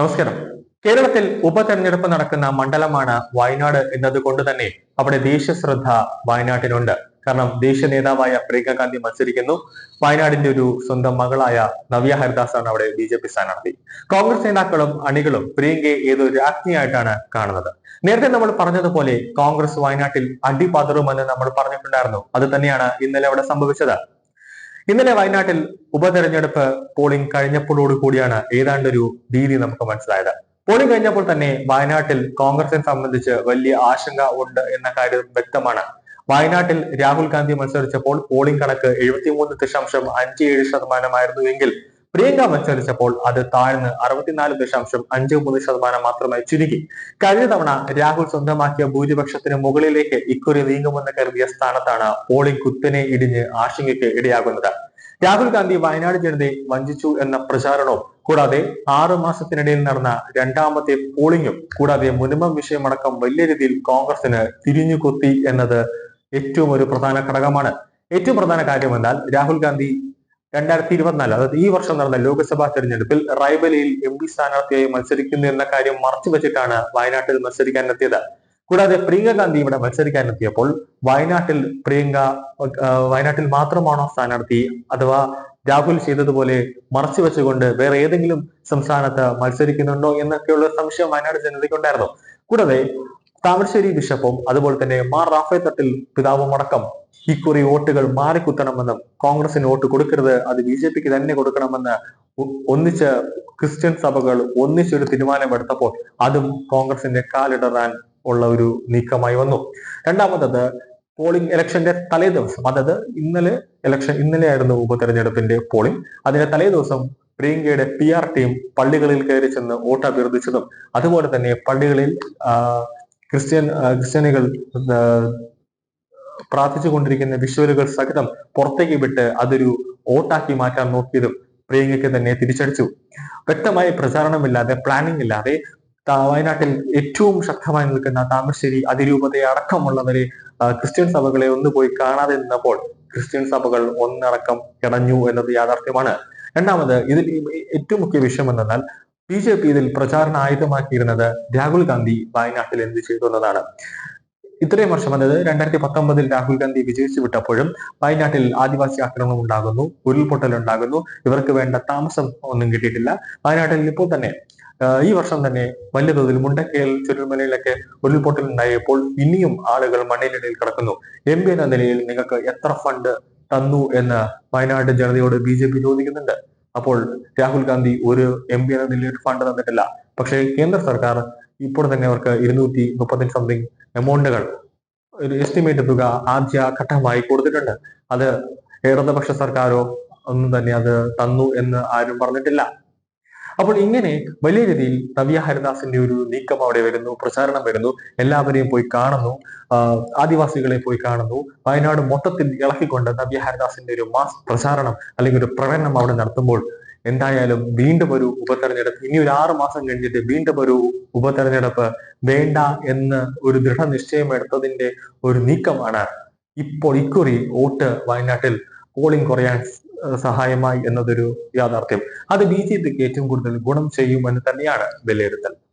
നമസ്കാരം. കേരളത്തിൽ ഉപതെരഞ്ഞെടുപ്പ് നടക്കുന്ന മണ്ഡലമാണ് വയനാട് എന്നതുകൊണ്ട് തന്നെ അവിടെ ദേശീയ ശ്രദ്ധ വയനാട്ടിനുണ്ട്. കാരണം ദേശീയ നേതാവായ പ്രിയങ്ക ഗാന്ധി മത്സരിക്കുന്നു. വയനാടിന്റെ ഒരു സ്വന്തം മകളായ നവ്യ ഹരിദാസ് ആണ് അവിടെ ബി ജെ പി സ്ഥാനാർത്ഥി. കോൺഗ്രസ് നേതാക്കളും അണികളും പ്രിയങ്കയെ ഏതോ രാജ്ഞിയായിട്ടാണ് കാണുന്നത്. നേരത്തെ നമ്മൾ പറഞ്ഞതുപോലെ കോൺഗ്രസ് വയനാട്ടിൽ അടിപതറുമെന്ന് നമ്മൾ പറഞ്ഞിട്ടുണ്ടായിരുന്നു. അത് തന്നെയാണ് ഇന്നലെ അവിടെ സംഭവിച്ചത്. ഇന്നലെ വയനാട്ടിൽ ഉപതെരഞ്ഞെടുപ്പ് പോളിംഗ് കഴിഞ്ഞപ്പോഴോട് കൂടിയാണ് ഏതാണ്ട് ഒരു ഭീതി നമുക്ക് മനസ്സിലായത്. പോളിംഗ് കഴിഞ്ഞപ്പോൾ തന്നെ വയനാട്ടിൽ കോൺഗ്രസിനെ സംബന്ധിച്ച് വലിയ ആശങ്ക ഉണ്ട് എന്ന കാര്യം വ്യക്തമാണ്. വയനാട്ടിൽ രാഹുൽ ഗാന്ധി മത്സരിച്ചപ്പോൾ പോളിംഗ് കണക്ക് എഴുപത്തിമൂന്ന് ദശാംശം അഞ്ച് ഏഴ് ശതമാനമായിരുന്നുവെങ്കിൽ പ്രിയങ്ക മത്സരിച്ചപ്പോൾ അത് താഴ്ന്ന് അറുപത്തിനാല് ദശാംശം അഞ്ച് മൂന്ന് ശതമാനം മാത്രമായി ചുരുങ്ങി കഴിഞ്ഞ തവണ രാഹുൽ സ്വന്തമാക്കിയ ഭൂരിപക്ഷത്തിന് മുകളിലേക്ക് ഇക്കുറി നീങ്ങുമെന്ന് കരുതിയ സ്ഥാനത്താണ് പോളിംഗ് കുത്തനെ ഇടിഞ്ഞ് ആശങ്കയ്ക്ക് ഇടയാകുന്നത്. രാഹുൽ ഗാന്ധി വയനാട് ജനതയെ വഞ്ചിച്ചു എന്ന പ്രചാരണവും കൂടാതെ ആറു മാസത്തിനിടയിൽ നടന്ന രണ്ടാമത്തെ പോളിംഗും കൂടാതെ മുനിമം വിഷയമടക്കം വലിയ രീതിയിൽ കോൺഗ്രസിന് തിരിഞ്ഞു കൊത്തി എന്നത് ഏറ്റവും ഒരു പ്രധാന ഘടകമാണ്. ഏറ്റവും പ്രധാന കാര്യം എന്നാൽ രാഹുൽ ഗാന്ധി രണ്ടായിരത്തി ഇരുപത്തിനാല് അതായത് ഈ വർഷം നടന്ന ലോക്സഭാ തെരഞ്ഞെടുപ്പിൽ റായ്ബലിയിൽ എം പി സ്ഥാനാർത്ഥിയായി മത്സരിക്കുന്നു എന്ന കാര്യം മറച്ചു വെച്ചിട്ടാണ് വയനാട്ടിൽ മത്സരിക്കാൻ എത്തിയത്. കൂടാതെ പ്രിയങ്ക ഗാന്ധി ഇവിടെ മത്സരിക്കാൻ എത്തിയപ്പോൾ വയനാട്ടിൽ പ്രിയങ്ക വയനാട്ടിൽ മാത്രമാണോ സ്ഥാനാർത്ഥി അഥവാ രാഹുൽ ചെയ്തതുപോലെ മറച്ചു വെച്ചുകൊണ്ട് വേറെ ഏതെങ്കിലും സംസ്ഥാനത്ത് മത്സരിക്കുന്നുണ്ടോ എന്നൊക്കെയുള്ള സംശയം വയനാട് ജനതയ്ക്കുണ്ടായിരുന്നു. കൂടാതെ താമരശ്ശേരി ബിഷപ്പും അതുപോലെ തന്നെ മാർ റാഫേ തട്ടിൽ പിതാവും അടക്കം ഇക്കുറി വോട്ടുകൾ മാറിക്കുത്തണമെന്നും കോൺഗ്രസിന് വോട്ട് കൊടുക്കരുത് അത് ബി ജെ പിക്ക് തന്നെ കൊടുക്കണമെന്ന് ഒന്നിച്ച് ക്രിസ്ത്യൻ സഭകൾ ഒന്നിച്ചൊരു തീരുമാനമെടുത്തപ്പോൾ അതും കോൺഗ്രസിന്റെ കാലിടറാൻ ഉള്ള ഒരു നീക്കമായി വന്നു. രണ്ടാമത്തത് പോളിംഗ് ഇലക്ഷന്റെ തലേ ദിവസം അതായത് ഇന്നലെ ഇലക്ഷൻ ഇന്നലെയായിരുന്നു ഉപതെരഞ്ഞെടുപ്പിന്റെ പോളിംഗ്. അതിന്റെ തലേ ദിവസം പ്രിയങ്കയുടെ പി ആർ ടീം പള്ളികളിൽ കയറി ചെന്ന് വോട്ട് അഭ്യർത്ഥിച്ചതും അതുപോലെ തന്നെ പള്ളികളിൽ ക്രിസ്ത്യൻ ക്രിസ്ത്യാനികൾ പ്രാർത്ഥിച്ചു കൊണ്ടിരിക്കുന്ന വിഷ്വലുകൾ സഹിതം പുറത്തേക്ക് വിട്ട് അതൊരു ഓട്ടാക്കി മാറ്റാൻ നോക്കിയതും പ്രിയങ്കയ്ക്ക് തന്നെ തിരിച്ചടിച്ചു. വ്യക്തമായ പ്രചാരണമില്ലാതെ പ്ലാനിംഗ് ഇല്ലാതെ വയനാട്ടിൽ ഏറ്റവും ശക്തമായി നിൽക്കുന്ന താമരശ്ശേരി അതിരൂപതയെ അടക്കമുള്ളവരെ ക്രിസ്ത്യൻ സഭകളെ ഒന്ന് പോയി കാണാതെ നിന്നപ്പോൾ ക്രിസ്ത്യൻ സഭകൾ ഒന്നടക്കം കിടഞ്ഞു എന്നത് യാഥാർത്ഥ്യമാണ്. രണ്ടാമത് ഇതിൽ ഏറ്റവും മുഖ്യ വിഷയം എന്തെന്നാൽ ബി ജെ പി ഇതിൽ പ്രചാരണ ആയുധമാക്കിയിരുന്നത് രാഹുൽ ഗാന്ധി വയനാട്ടിൽ എന്ത് ചെയ്തു എന്നതാണ് ഇത്രയും വർഷം അതായത് രണ്ടായിരത്തി പത്തൊമ്പതിൽ രാഹുൽ ഗാന്ധി വിജയിച്ചു വിട്ടപ്പോഴും വയനാട്ടിൽ ആദിവാസി ആക്രമണം ഉണ്ടാകുന്നു ഉരുൾപൊട്ടൽ ഉണ്ടാകുന്നു ഇവർക്ക് വേണ്ട താമസം ഒന്നും കിട്ടിയിട്ടില്ല. വയനാട്ടിൽ ഇപ്പോൾ തന്നെ ഈ വർഷം തന്നെ വലിയ തോതിൽ മുണ്ടക്കയിൽ ചുരുൾമലയിലൊക്കെ ഉരുൾപൊട്ടൽ ഉണ്ടായപ്പോൾ ഇനിയും ആളുകൾ മണ്ണിനിടയിൽ കിടക്കുന്നു. എം പി എന്ന നിലയിൽ നിങ്ങൾക്ക് എത്ര ഫണ്ട് തന്നു എന്ന് വയനാട് ജനതയോട് ബി ജെ പി ചോദിക്കുന്നുണ്ട്. അപ്പോൾ രാഹുൽ ഗാന്ധി ഒരു എം പി എന്ന നിലയിൽ ഫണ്ട് തന്നിട്ടില്ല. പക്ഷേ കേന്ദ്ര സർക്കാർ ഇപ്പോൾ തന്നെ അവർക്ക് ഇരുന്നൂറ്റി മുപ്പത്തി സംതിങ് എമൗണ്ടുകൾ ഒരു എസ്റ്റിമേറ്റ് തുക ആദ്യ ഘട്ടമായി കൊടുത്തിട്ടുണ്ട്. അത് ഇടതുപക്ഷ സർക്കാരോ ഒന്നും തന്നെ അത് തന്നു എന്ന് ആരും പറഞ്ഞിട്ടില്ല. അപ്പോൾ ഇങ്ങനെ വലിയ രീതിയിൽ നവ്യ ഹരിദാസിന്റെ ഒരു നീക്കം അവിടെ വരുന്നു പ്രചാരണം വരുന്നു. എല്ലാവരെയും പോയി കാണുന്നു. ആദിവാസികളെ പോയി കാണുന്നു. വയനാട് മൊത്തത്തിൽ ഇളക്കിക്കൊണ്ട് നവ്യ ഹരിദാസിന്റെ ഒരു മാസ് പ്രചാരണം അല്ലെങ്കിൽ ഒരു പ്രകടനം അവിടെ നടത്തുമ്പോൾ എന്തായാലും വീണ്ടും ഒരു ഉപതെരഞ്ഞെടുപ്പ് ഇനി ഒരു ആറു മാസം കഴിഞ്ഞിട്ട് വീണ്ടും ഒരു ഉപതെരഞ്ഞെടുപ്പ് വേണ്ട എന്ന് ഒരു ദൃഢനിശ്ചയം എടുത്തതിന്റെ ഒരു നീക്കമാണ് ഇപ്പോൾ ഇക്കുറി വോട്ട് വയനാട്ടിൽ പോളിംഗ് കുറയാൻ സഹായമായി എന്നതൊരു യാഥാർത്ഥ്യം. അത് ബി ജെ പിക്ക് ഏറ്റവും കൂടുതൽ ഗുണം ചെയ്യുമെന്ന് തന്നെയാണ് വിലയിരുത്തൽ.